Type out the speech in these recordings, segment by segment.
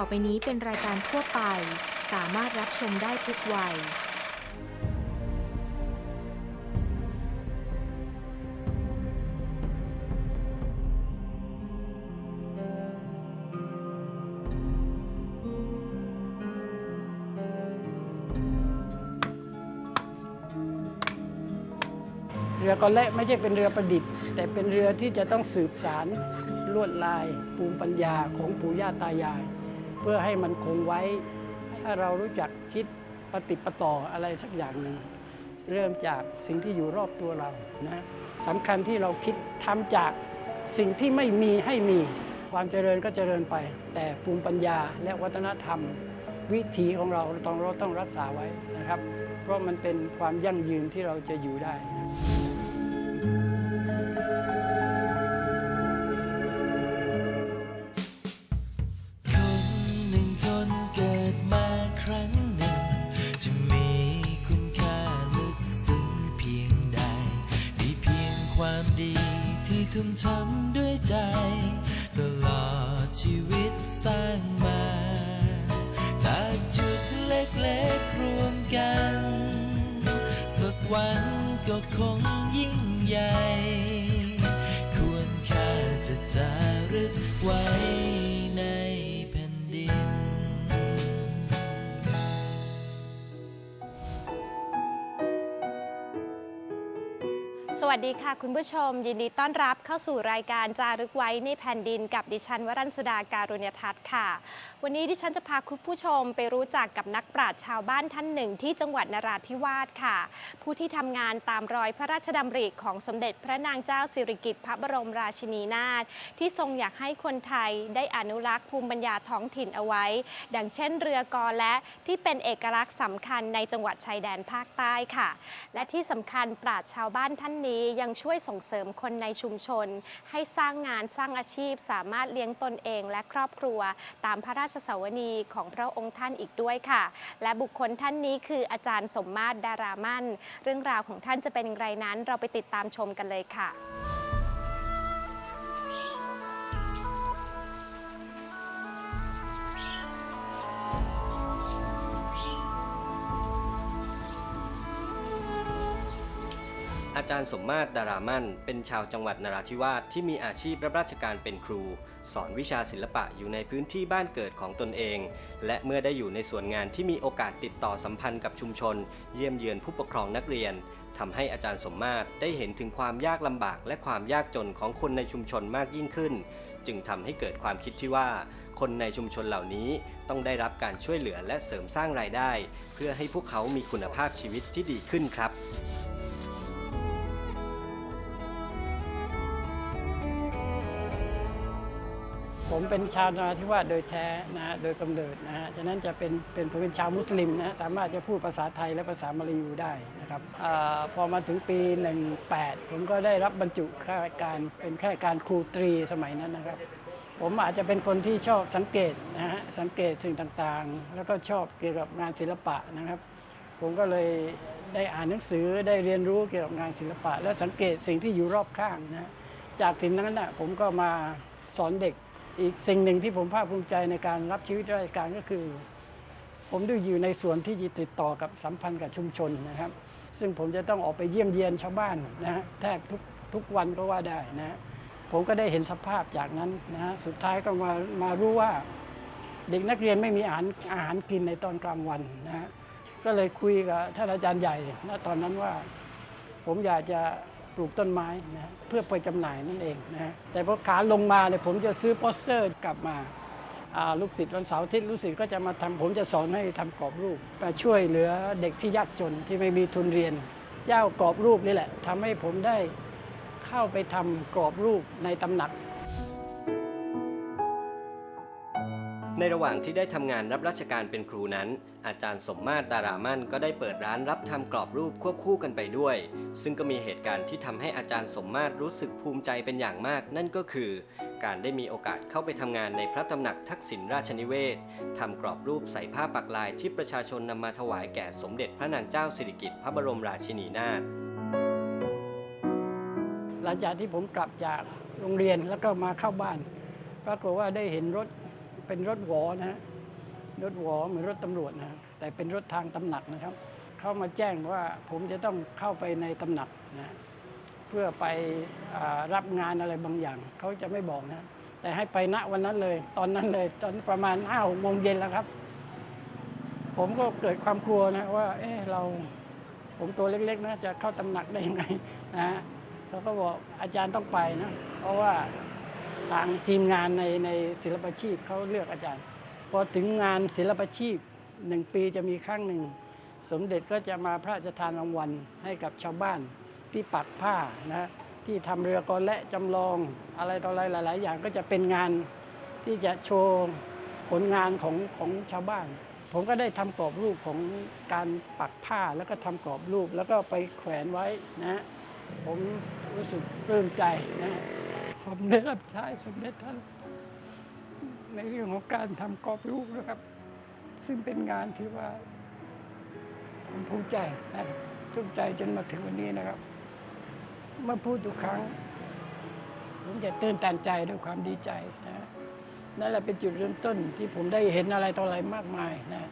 ต่อไปนี้เป็นรายการทั่วไป สามารถรับชมได้ทุกวัย เรือกอเละไม่ใช่เป็นเรือประดิษฐ์ แต่เป็นเรือที่จะต้องสืบสารลวดลาย ภูมิปัญญาของปู่ย่าตายาย เพื่อให้มันคงไว้ ถ้าเรารู้จักคิดปฏิปต่ออะไรสักอย่างหนึ่งเริ่มจากสิ่งที่อยู่รอบตัวเรานะสำคัญที่เราคิดทำจากสิ่งที่ไม่มีให้มีความเจริญก็เจริญไป แต่ภูมิปัญญาและวัฒนธรรม วิถีของเราต้องเราต้องรักษาไว้นะครับ เพราะมันเป็นความยั่งยืนที่เราจะอยู่ได้ ทุ่มทำด้วยใจ ตลอดชีวิตสร้างมา จากจุดเล็กๆรวมกัน สักวันก็คงยิ่งใหญ่ สวัสดีค่ะ คุณผู้ชม ยินดีต้อนรับเข้าสู่รายการจารึกไว้ในแผ่นดินกับดิฉันวรัญสุดาการุญยทัศน์ค่ะ วันนี้ดิฉันจะพาคุณผู้ชมไปรู้จักกับนักปราชญ์ชาวบ้านท่านหนึ่งที่จังหวัดนราธิวาสค่ะ ผู้ที่ทำงานตามรอยพระราชดำริของสมเด็จพระนางเจ้าสิริกิติ์พระบรมราชินีนาถที่ทรงอยากให้คนไทยได้อนุรักษ์ภูมิปัญญาท้องถิ่นเอาไว้ ดังเช่น เรือกอและที่เป็นเอกลักษณ์สำคัญในจังหวัดชายแดนภาคใต้ค่ะ และที่สำคัญปราชญ์ชาวบ้านท่านนี้ยังช่วยส่งเสริมคนในชุมชน ให้สร้างงานสร้างอาชีพ สามารถเลี้ยงตนเองและครอบครัว ตามพระราชสวนีของพระองค์ท่านอีกด้วยค่ะ และบุคคลท่านนี้คืออาจารย์สมมาตรดารามั่น เรื่องราวของท่านจะเป็นอย่างไรนั้น เราไปติดตามชมกันเลยค่ะ จารย์สมมาตรดารามั่น เป็นชาวจังหวัดนราธิวาสที่มีอาชีพรับราชการเป็นครู สอนวิชาศิลปะอยู่ในพื้นที่บ้านเกิดของตนเอง และเมื่อได้อยู่ในส่วนงานที่มีโอกาสติดต่อสัมพันธ์กับชุมชน เยี่ยมเยือนผู้ปกครองนักเรียนทำให้อาจารย์สมมาตรได้เห็นถึงความยากลำบากและความยากจนของคนในชุมชนมากยิ่งขึ้น จึงทำให้เกิดความคิดที่ว่า คนในชุมชนเหล่านี้ต้องได้รับการช่วยเหลือและเสริมสร้างรายได้ เพื่อให้พวกเขามีคุณภาพชีวิตที่ดีขึ้นครับ ผมเป็นชาวนราธิวาสโดยแท้นะฮะโดยกำเนิดนะฮะฉะนั้นจะเป็นเป็นผมเป็นชาวมุสลิมนะฮะสามารถจะพูดภาษาไทยและภาษามลายูได้นะครับอพอมาถึงปี 18 ผมก็ได้รับบรรจุข้าราชการเป็นข้าราชการครูตรีสมัยนั้นนะครับ ผมอาจจะเป็นคนที่ชอบสังเกตนะฮะสังเกตสิ่งต่างๆ แล้วก็ชอบเกี่ยวกับงานศิลปะนะครับผมก็เลยได้อ่านหนังสือได้เรียนรู้เกี่ยวกับงานศิลปะ และสังเกตสิ่งที่อยู่รอบข้างนะฮะจากสิ่งนั้นนะผมก็มาสอนเด็ก อีกสิ่งหนึ่งที่ผมภาคภูมิใจในการรับชีวิตราชการก็คือ ผมได้อยู่ในส่วนที่จะติดต่อกับสัมพันธ์กับชุมชนนะครับ ซึ่งผมจะต้องออกไปเยี่ยมเยียนชาวบ้านนะฮะแทบทุกทุกวันก็ว่าได้นะผมก็ได้เห็นสภาพจากนั้นนะฮะสุดท้ายก็มามารู้ว่า เด็กนักเรียนไม่มีอาหารอาหารกินในตอนกลางวันนะฮะก็เลยคุยกับท่านอาจารย์ใหญ่ณตอนนั้นว่า ผมอยากจะ ลูกต้นไม้นะเพื่อไปจำหน่ายนั่นเองนะแต่พอขาลงมาเนี่ยผมจะซื้อโปสเตอร์กลับมาลูกศิษย์วันเสาร์อาทิตย์ลูกศิษย์ก็จะมาทำผมจะสอนให้ทำกรอบรูปมาช่วยเหลือเด็กที่ยากจนที่ไม่มีทุนเรียน เจ้ากรอบรูปนี่แหละทำให้ผมได้เข้าไปทำกรอบรูปในตำหนัก ในระหว่างที่ได้ทำงานรับราชการเป็นครูนั้น อาจารย์สมมาตรดารามั่นก็ได้เปิดร้านรับทำกรอบรูปควบคู่กันไปด้วย ซึ่งก็มีเหตุการณ์ที่ทำให้อาจารย์สมมาตรรู้สึกภูมิใจเป็นอย่างมาก นั่นก็คือ การได้มีโอกาสเข้าไปทำงานในพระตำหนักทักษิณราชนิเวศทำกรอบรูปใส่ผ้าปักลายที่ประชาชนนำมาถวายแก่สมเด็จพระนางเจ้าสิริกิติ์พระบรมราชินีนาถหลังจากที่ผมกลับจากโรงเรียนแล้วก็มาเข้าบ้านปรากฏว่าได้เห็นรถ เป็นรถหวอนะฮะรถหวอเหมือนรถตำรวจนะแต่เป็นรถทางตำหนักนะครับ เข้ามาแจ้งว่าผมจะต้องเข้าไปในตำหนักนะฮะเพื่อไปอรับงานอะไรบางอย่าง เขาจะไม่บอกนะแต่ให้ไปณวันนั้นเลย ตอนนั้นเลย ตอนประมาณห้าหกโมงเย็นแล้วครับ ผมก็เกิดความกลัวนะว่า เออเรา ผมตัวเล็กๆนะจะเข้าตำหนักได้ยังไงนะเขาก็บอกอาจารย์ต้องไปนะ เพราะว่า ทางทีมงานในในศิลปาชีพเขาเลือกอาจารย์ พอถึงงานศิลปาชีพหนึ่งปีจะมีครั้งหนึ่ง สมเด็จก็จะมาพระราชทานรางวัลให้กับชาวบ้านที่ปักผ้านะที่ทำเรือกอและจำลองอะไรต่ออะไรหลาย ๆ อย่างก็จะเป็นงานที่จะโชว์ผลงานของของชาวบ้าน ผมก็ได้ทำกรอบรูปของการปักผ้าแล้วก็ทำกรอบรูปแล้วก็ไปแขวนไว้นะ ผมรู้สึกปลื้มใจนะ ผมได้รับใช้สมเด็จท่าน ในเรื่องของการทำกรอบรูปนะครับ ซึ่งเป็นงานที่ว่าผมภูมิใจนะภูมิใจจนมาถึงวันนี้นะครับ เมื่อพูดทุกครั้ง ผมจะตื่นตันใจด้วยความดีใจนะนั่นแหละเป็นจุดเริ่มต้นที่ผมได้เห็นอะไรต่ออะไรมากมายนะ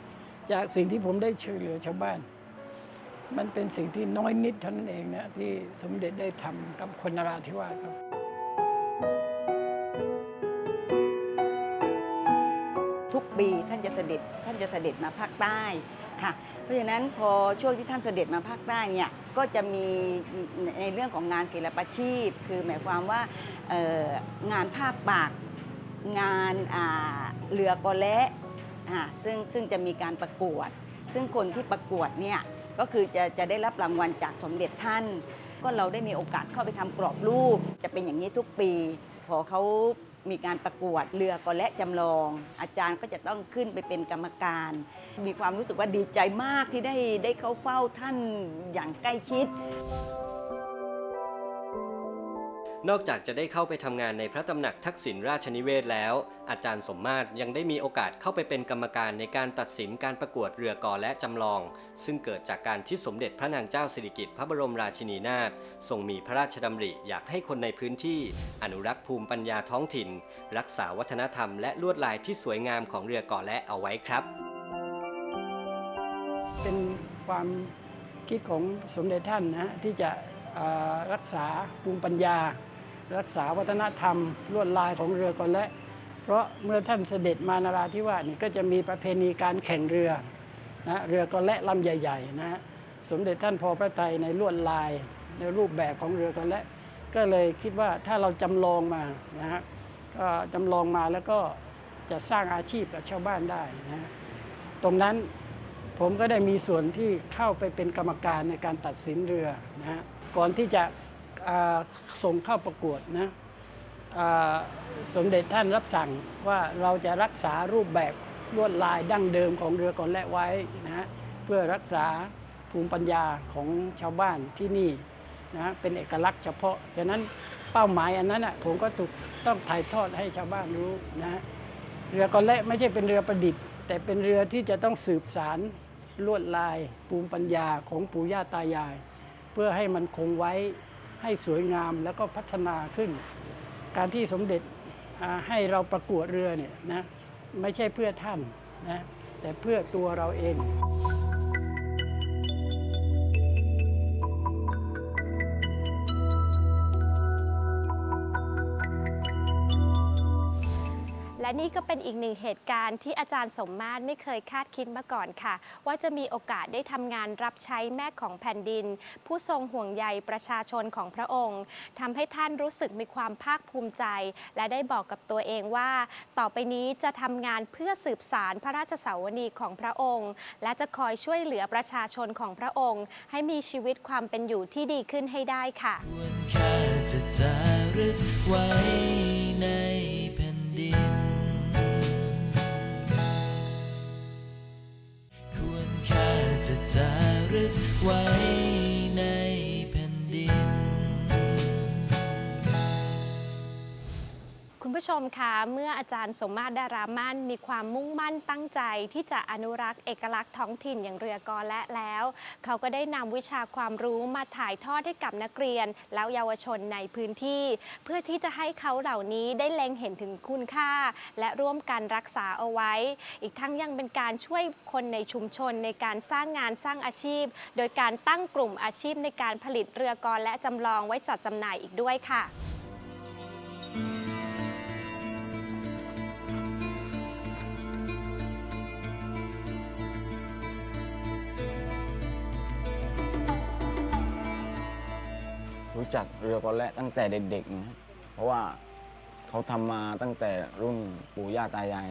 จากสิ่งที่ผมได้ช่วยเหลือชาวบ้าน มันเป็นสิ่งที่น้อยนิดเท่านั้นเองนะที่สมเด็จได้ทำกับคนนราธิวาสครับ ทุกปีท่านจะเสด็จท่านจะเสด็จมาภาคใต้ค่ะ เพราะฉะนั้นพอช่วงที่ท่านเสด็จมาภาคใต้เนี่ยก็จะมีในเรื่องของงานศิลปชีพ คือหมายความว่างานภาพปากงานาเรือกอและซึ่งซึ่งจะมีการประกวด ซึ่งคนที่ประกวดเนี่ยก็คือจะจะได้รับรางวัลจากสมเด็จท่าน ก็เราได้มีโอกาสเข้าไปทำกรอบรูป จะเป็นอย่างนี้ทุกปี พอเขามีการประกวดเรือกอและจำลอง อาจารย์ก็จะต้องขึ้นไปเป็นกรรมการ มีความรู้สึกว่าดีใจมากที่ได้ได้เข้าเฝ้าท่านอย่างใกล้ชิด นอกจากจะได้เข้าไปทำงานในพระตำหนักทักษิณราชนิเวศแล้ว อาจารย์สมมาตรยังได้มีโอกาสเข้าไปเป็นกรรมการในการตัดสินการประกวดเรือกอและจำลอง ซึ่งเกิดจากการที่สมเด็จพระนางเจ้าสิริกิติ์พระบรมราชินีนาถทรงมีพระราชดำริอยากให้คนในพื้นที่ อนุรักษ์ภูมิปัญญาท้องถิ่น รักษาวัฒนธรรมและลวดลายที่สวยงามของเรือกอและเอาไว้ครับ เป็นความคิดของสมเด็จท่านนะที่จะรักษาภูมิปัญญา รักษาวัฒนธรรมลวดลายของเรือก่อนและ เพราะเมื่อท่านเสด็จมานราธิวาสนี่ก็จะมีประเพณีการแข่งเรือนะเรือก่อนและลำใหญ่ๆนะสมเด็จท่านพอพระทัยในลวดลายในรูปแบบของเรือก่อนและ ก็เลยคิดว่าถ้าเราจำลองมานะฮะก็จำลองมาแล้วก็จะสร้างอาชีพกับชาวบ้านได้นะตรงนั้นผมก็ได้มีส่วนที่เข้าไปเป็นกรรมการในการตัดสินเรือนะก่อนที่จะ ส่งเข้าประกวดนะสมเด็จท่านรับสั่งว่าเราจะรักษารูปแบบลวดลายดั้งเดิมของเรือก่อนและไว้นะฮะเพื่อรักษาภูมิปัญญาของชาวบ้านที่นี่นะเป็นเอกลักษณ์เฉพาะฉะนั้นเป้าหมายอันนั้นอะผมก็ถูกต้องถ่ายทอดให้ชาวบ้านรู้นะฮะเรือก่อนและไม่ใช่เป็นเรือประดิษฐ์ แต่เป็นเรือที่จะต้องสืบสารลวดลาย ภูมิปัญญาของปู่ย่าตายาย เพื่อให้มันคงไว้ ให้สวยงามแล้วก็พัฒนาขึ้น การที่สมเด็จให้เราประกวดเรือเนี่ยนะไม่ใช่เพื่อท่านนะแต่เพื่อตัวเราเอง และนี่ก็เป็นอีกหนึ่งเหตุการณ์ที่อาจารย์สมมาตรไม่เคยคาดคิดมาก่อนค่ะ ว่าจะมีโอกาสได้ทำงานรับใช้แม่ของแผ่นดิน ผู้ทรงห่วงใยประชาชนของพระองค์ทำให้ท่านรู้สึกมีความภาคภูมิใจ และได้บอกกับตัวเองว่า ต่อไปนี้จะทำงานเพื่อสืบสารพระราชสาวนีของพระองค์ และจะคอยช่วยเหลือประชาชนของพระองค์ ให้มีชีวิตความเป็นอยู่ที่ดีขึ้นให้ได้ค่ะ ควรค่จะจารึกไว้ จะจารึกไว้ คุณผู้ชมคะเมื่ออาจารย์สมมาตรดารามั่น มีความมุ่งมั่นตั้งใจที่จะอนุรักษ์เอกลักษณ์ท้องถิ่นอย่างเรือกอและแล้ว เขาก็ได้นำวิชาความรู้มาถ่ายทอดให้กับนักเรียน แล้วเยาวชนในพื้นที่ เพื่อที่จะให้เขาเหล่านี้ได้เล็งเห็นถึงคุณค่า และร่วมกันรักษาเอาไว้ อีกทั้งยังเป็นการช่วยคนในชุมชนในการสร้างงานสร้างอาชีพ โดยการตั้งกลุ่มอาชีพในการผลิตเรือกอและจำลองไว้จัดจำหน่ายอีกด้วยค่ะ รู้จักเรือกอและตั้งแต่เด็กๆนะครับเพราะว่าเขาทำมาตั้งแต่รุ่นปู่ย่าตายาย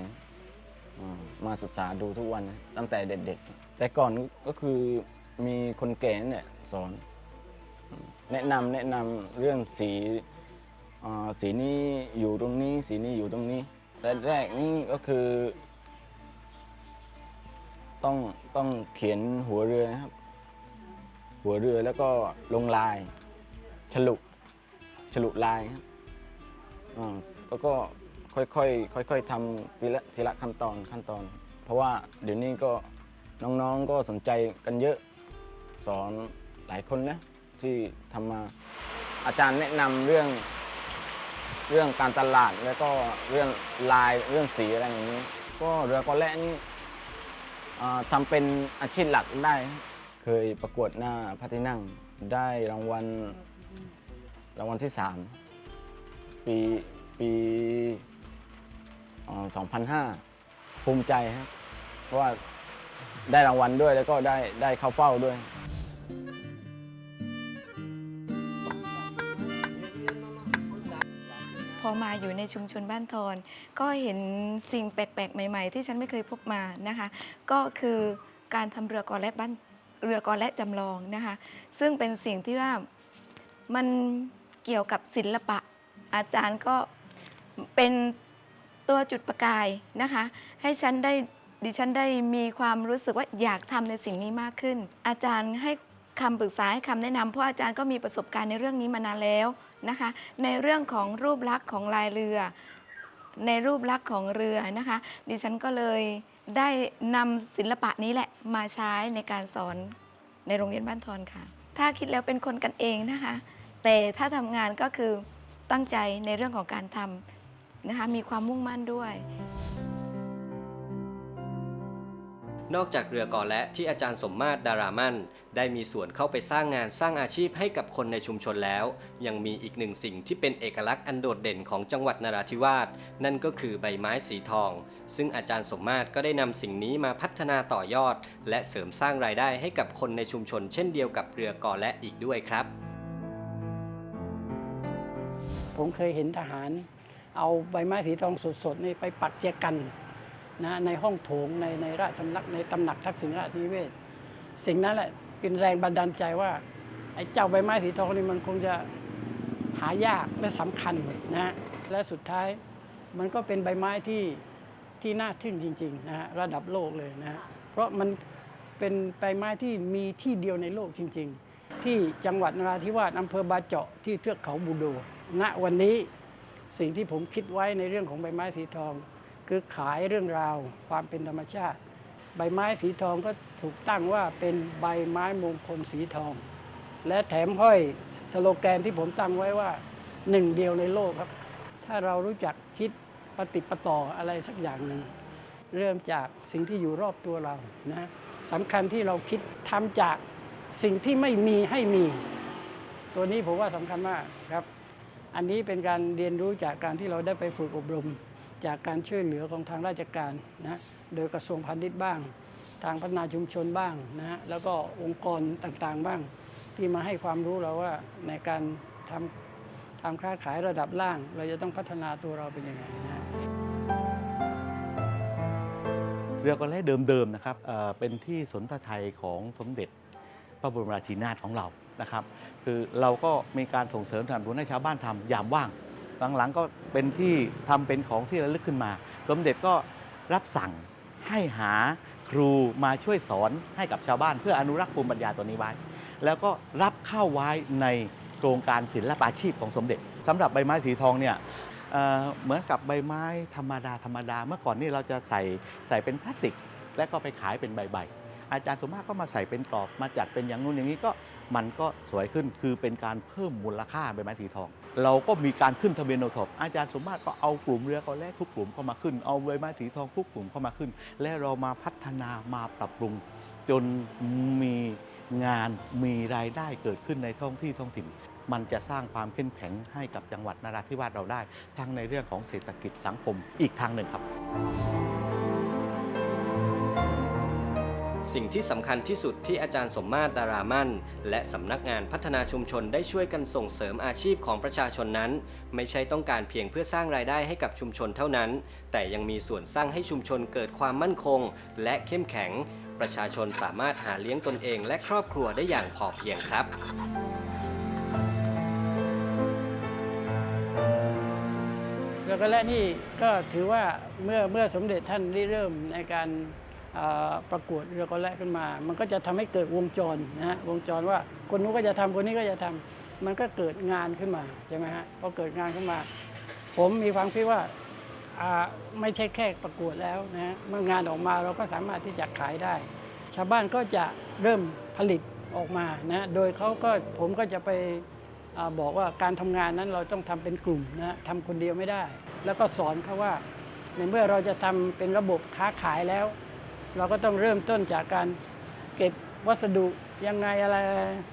อ่ามาศึกษาดูทุกวันนะตั้งแต่เด็กๆ แต่ก่อนก็คือมีคนแก่นั่แหละสอน แนะนำแนะนำเรื่องสีอ่าสีนี้อยู่ตรงนี้ สีนี้อยู่ตรงนี้แต่แรกนี่ก็คือ ต้องต้องเขียนหัวเรือนะครับ หัวเรือแล้วก็ลงลาย ฉลุฉลุลายครับอ่าแล้วก็ค่อยๆค่อยๆทำทีละทีละขั้นตอนขั้นตอน เพราะว่าเดี๋ยวนี้ก็น้องๆก็สนใจกันเยอะสอนหลายคนนะที่ทำมาอาจารย์แนะนำเรื่องเรื่องการตลาดแล้วก็เรื่องลายเรื่องสีอะไรอย่างนี้ ก็เรือกอแล่นี่อ่าทำเป็นอาชีพหลักได้ เคยประกวดหน้าพระที่นั่งได้รางวัล รางวัลที่3ปีปีเอ่อ2005ภูมิใจครับ เพราะว่าได้รางวัลด้วยแล้วก็ได้ได้เข้าเฝ้าด้วยพอมาอยู่ในชุมชนบ้านทอนก็เห็นสิ่งแปลกๆ ใหม่ ๆ ที่ฉันไม่เคยพบมานะคะ ก็คือการทำเรือกอและบ้านเรือกอและจำลองนะคะ ซึ่งเป็นสิ่งที่ว่า มันเกี่ยวกับศิลปะ อาจารย์ก็เป็นตัวจุดประกายนะคะ ให้ฉันได้ดิฉันได้มีความรู้สึกว่าอยากทำในสิ่งนี้มากขึ้น อาจารย์ให้คำปรึกษาให้คำแนะนำเพราะอาจารย์ก็มีประสบการณ์ในเรื่องนี้มานานแล้วนะคะ ในเรื่องของรูปลักษณ์ของลายเรือ ในรูปลักษณ์ของเรือนะคะ ดิฉันก็เลยได้นำศิลปะนี้แหละมาใช้ในการสอนในโรงเรียนบ้านทอนค่ะ ถ้าคิดแล้วเป็นคนกันเองนะคะ แต่ถ้าทำงานก็คือตั้งใจในเรื่องของการทำนะคะ มีความมุ่งมั่นด้วย นอกจากเรือกอและที่อาจารย์สมมาตรดารามันได้มีส่วนเข้าไปสร้างงานสร้างอาชีพให้กับคนในชุมชนแล้ว ยังมีอีกหนึ่งสิ่งที่เป็นเอกลักษณ์อันโดดเด่นของจังหวัดนราธิวาสนั่นก็คือใบไม้สีทอง ซึ่งอาจารย์สมมาตรก็ได้นำสิ่งนี้มาพัฒนาต่อยอด และเสริมสร้างรายได้ให้กับคนในชุมชน เช่นเดียวกับเรือกอและอีกด้วยครับ ผมเคยเห็นทหาร เอาใบไม้สีทองสดๆนี่ไปปักแจกัน นะในห้องโถงในในราชสำนักในตำหนักทักษิณราชนิเวศ สิ่งนั้นแหละเป็นแรงบันดาลใจว่าไอ้เจ้าใบไม้สีทองนี่มันคงจะหายากและสำคัญนะและสุดท้ายมันก็เป็นใบไม้ที่ที่น่าทึ่งจริงๆนะฮะระดับโลกเลยนะฮะเพราะมันเป็นใบไม้ที่มีที่เดียวในโลกจริง ๆ ที่จังหวัดนราธิวาสอำเภอบาเจาะที่เทือกเขาบูโดณวันนี้สิ่งที่ผมคิดไว้ในเรื่องของใบไม้สีทอง คือขายเรื่องราวความเป็นธรรมชาติ ใบไม้สีทองก็ถูกตั้งว่าเป็นใบไม้มงคลสีทอง และแถมห้อยสโลแกนที่ผมตั้งไว้ว่าหนึ่งเดียวในโลกครับ ถ้าเรารู้จักคิดปฏิปต่ออะไรสักอย่างหนึ่งเริ่มจากสิ่งที่อยู่รอบตัวเรานะสำคัญที่เราคิดทำจากสิ่งที่ไม่มีให้มี ตัวนี้ผมว่าสำคัญมากครับ อันนี้เป็นการเรียนรู้จากการที่เราได้ไปฝึกอบรม จากการช่วยเหลือของทางราชการนะโดยกระทรวงพาณิชย์บ้าง ทางพัฒนาชุมชนบ้างนะแล้วก็องค์กรต่างๆบ้าง ที่มาให้ความรู้เราว่าในการทำทำค้าขายระดับล่าง เราจะต้องพัฒนาตัวเราเป็นยังไงนะเรือกอแล่เดิมๆนะครับเป็นที่สนพระไทยของสมเด็จพระบรมราชินีนาถของเรานะครับ คือเราก็มีการส่งเสริมสนับสนุนให้ชาวบ้านทำยามว่าง หลังๆก็เป็นที่ทำเป็นของที่ระลึกขึ้นมา สมเด็จก็รับสั่งให้หาครูมาช่วยสอนให้กับชาวบ้าน เพื่ออนุรักษ์ภูมิปัญญาตัวนี้ไว้ แล้วก็รับเข้าไว้ในโครงการศิลปาชีพของสมเด็จสำหรับใบไม้สีทองเนี่ยเเหมือนกับใบไม้ธรรมดาธรรมดา เมื่อก่อนนี่เราจะใส่ใส่เป็นพลาสติก และก็ไปขายเป็นใบๆอาจารย์สมมากก็มาใส่เป็นกรอบมาจัดเป็นอย่างนู้นอย่างนี้ก็มันก็สวยขึ้นคือเป็นการเพิ่มมูลค่าใบไม้สีทอง เราก็มีการขึ้นทะเบียนโอท็อปอาจารย์สมมาตรก็เอากลุ่มเรือกอแรกทุกกลุ่มเข้ามาขึ้น เอาใบไม้สีทองทุกกลุ่มเข้ามาขึ้น และเรามาพัฒนามาปรับปรุง จนมีงานมีรายได้เกิดขึ้นในท้องที่ท้องถิ่น มันจะสร้างความเข้มแข็งให้กับจังหวัดนราธิวาสเราได้ ทั้งในเรื่องของเศรษฐกิจสังคมอีกทางหนึ่งครับ สิ่งที่สำคัญที่สุดที่อาจารย์สมมาตรดารามั่น และสำนักงานพัฒนาชุมชนได้ช่วยกันส่งเสริมอาชีพของประชาชนนั้น ไม่ใช่ต้องการเพียงเพื่อสร้างรายได้ให้กับชุมชนเท่านั้น แต่ยังมีส่วนสร้างให้ชุมชนเกิดความมั่นคง และเข้มแข็ง ประชาชนสามารถหาเลี้ยงตนเองและครอบครัวได้อย่างพอเพียงครับเรือก็และนี่ก็ถือว่าเมื่อเมื่อสมเด็จท่านได้เริ่มในการ ประกวดเรือก็และขึ้นมา มันก็จะทำให้เกิดวงจรนะฮะวงจรว่าคนนู้นก็จะทำคนนี้ก็จะทำมันก็เกิดงานขึ้นมาใช่ไหมฮะพอเกิดงานขึ้นมา ผมมีความคิดว่าไม่ใช่แค่ประกวดแล้วนะเมื่องานออกมาเราก็สามารถที่จะขายได้ ชาวบ้านก็จะเริ่มผลิตออกมานะโดยเขาก็ผมก็จะไปอบอกว่าการทำงานนั้นเราต้องทำเป็นกลุ่มนะทำคนเดียวไม่ได้ แล้วก็สอนเขาว่าในเมื่อเราจะทำเป็นระบบค้าขายแล้ว เราก็ต้องเริ่มต้นจากการเก็บวัสดุยังไงอะไร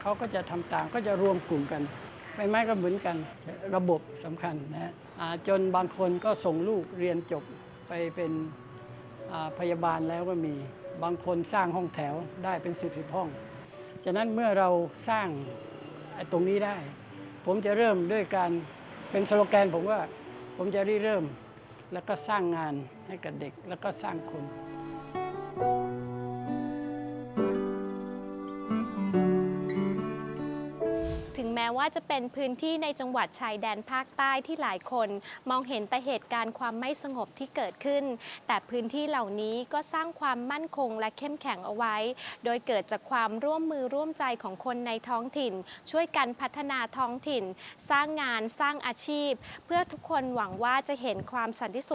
เขาก็จะทำตามก็จะรวมกลุ่มกันไม่ไม้ก็เหมือนกันระบบสำคัญนะฮะจนบางคนก็ส่งลูกเรียนจบไปเป็นพยาบาลแล้วก็มี บางคนสร้างห้องแถวได้เป็นสิบสิบห้อง ฉะนั้นเมื่อเราสร้างตรงนี้ได้ ผมจะเริ่มด้วยการเป็นสโลแกนผมว่าผมจะริเริ่มแล้วก็สร้างงานให้กับเด็กแล้วก็สร้างคน ถึงแม้ว่าจะเป็นพื้นที่ในจังหวัดชายแดนภาคใต้ที่หลายคน มองเห็นแต่เหตุการณ์ความไม่สงบที่เกิดขึ้น แต่พื้นที่เหล่านี้ก็สร้างความมั่นคงและเข้มแข็งเอาไว้ โดยเกิดจากความร่วมมือร่วมใจของคนในท้องถิ่น ช่วยกันพัฒนาท้องถิ่น สร้างงานสร้างอาชีพ เพื่อทุกคนหวังว่าจะเห็นความสันติสุข